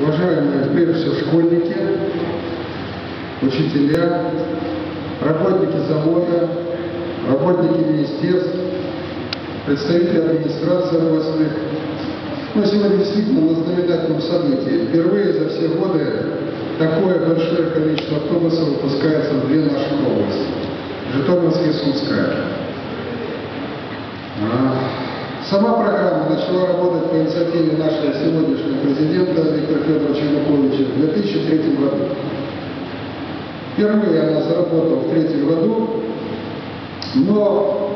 уважаемые, прежде всего, школьники, учителя, работники завода, работники министерств, представители администрации областных. Ну, сегодня действительно на знаменательном событии. Впервые за все годы такое большое количество автобусов выпускается в две наших области. Житомирская и Сумская. Сама программа начала работать по инициативе нашего сегодняшнего президента Виктора Федоровича Януковича в 2003 году. Впервые она заработала в третьем году, но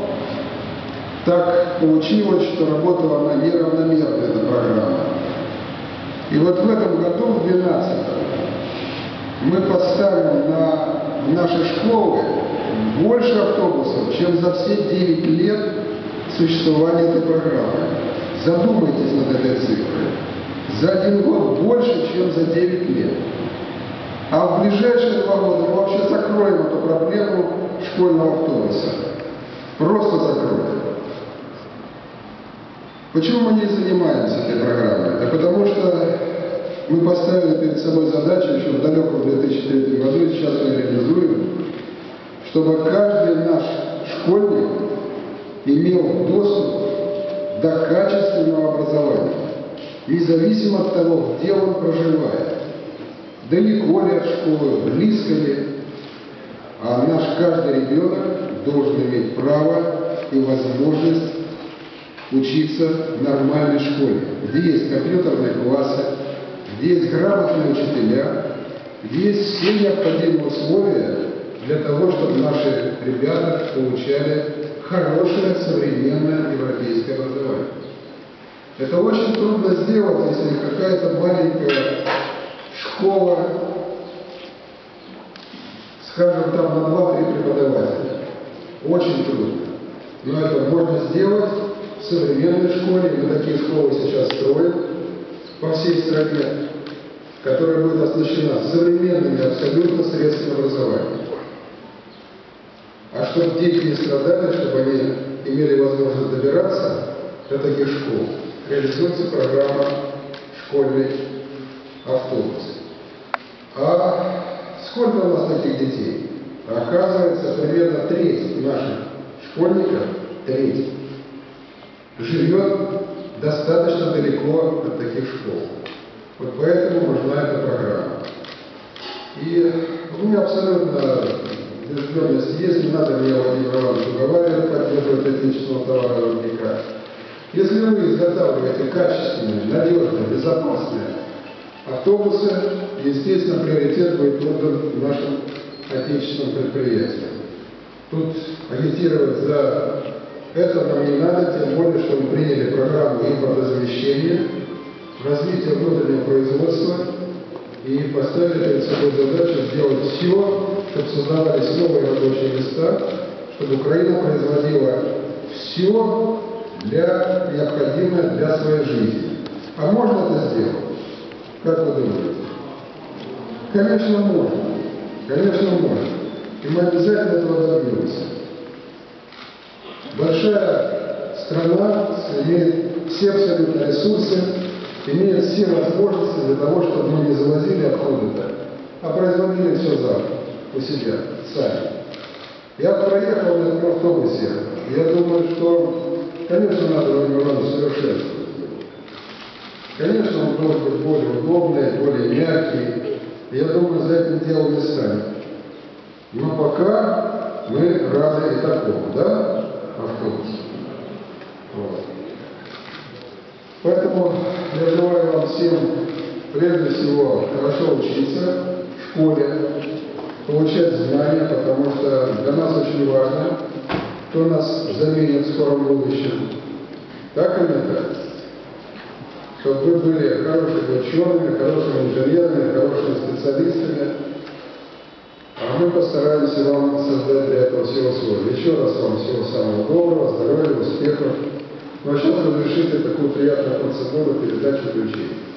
так получилось, что работала она неравномерно, эта программа. И вот в этом году, в 2012 мы поставим на наши школы больше автобусов, чем за все 9 лет существования этой программы. Задумайтесь над этой цифрой. За один год больше, чем за 9 лет. А в ближайшие два года мы вообще закроем эту проблему школьного автобуса. Просто закроем. Почему мы не занимаемся этой программой? Да потому что мы поставили перед собой задачу еще в далеком 2003 году, и сейчас мы реализуем, чтобы каждый наш школьник имел доступ до качественного образования, независимо от того, где он проживает. Далеко ли от школы, близко ли. А наш каждый ребенок должен иметь право и возможность учиться в нормальной школе, где есть компьютерные классы, где есть грамотные учителя, где есть все необходимые условия для того, чтобы наши ребята получали хорошее современное европейское образование. Это очень трудно сделать, если какая-то маленькая школа, скажем, там на 2-3 преподавателя. Очень трудно. Но это можно сделать в современной школе. Мы такие школы сейчас строим по всей стране, которая будет оснащена современными абсолютно средствами образования. А чтобы дети не страдали, чтобы они имели возможность добираться до таких школ, реализуется программа «Школьный автобус». А сколько у нас таких детей? Оказывается, примерно треть наших школьников, треть, живет достаточно далеко от таких школ. Вот поэтому нужна эта программа. И у меня абсолютно убежденность есть, не надо меня, Владимир Иванович, уговаривать поддерживать отечественного товаровыробника. Если вы изготавливаете качественные, надежные, безопасные автобусы, естественно, приоритет будет отдан нашим отечественным предприятиям. Тут агитировать за это нам не надо, тем более, что мы приняли программу импортозамещения, развития внутреннего производства и поставили перед собой задачу сделать все, чтобы создавались новые рабочие места, чтобы Украина производила все для необходимое для своей жизни. А можно это сделать? Как вы думаете? Конечно, можно. Конечно, можно. И мы обязательно этого добьемся. Большая страна имеет все абсолютно ресурсы, имеет все возможности для того, чтобы мы не завозили откуда-то, а производили все завтра у себя, сами. Я проехал на этом автобусе, я думаю, что, конечно, надо Иванович совершенствовать. Конечно, он должен быть более удобный, более мягкий. Я думаю, за этим делом не станет. Но пока мы рады и такому, да, автобусу. Вот. Поэтому я желаю вам всем, прежде всего, хорошо учиться в школе, получать знания, потому что для нас очень важно, кто нас заменит в скором будущем. Так или не так? Чтобы вы были хорошими учеными, хорошими инженерами, хорошими специалистами, а мы постараемся вам создать для этого всего условия. Еще раз вам всего самого доброго, здоровья, успехов. Ну а сейчас разрешите такую приятную процедуру передачи ключей.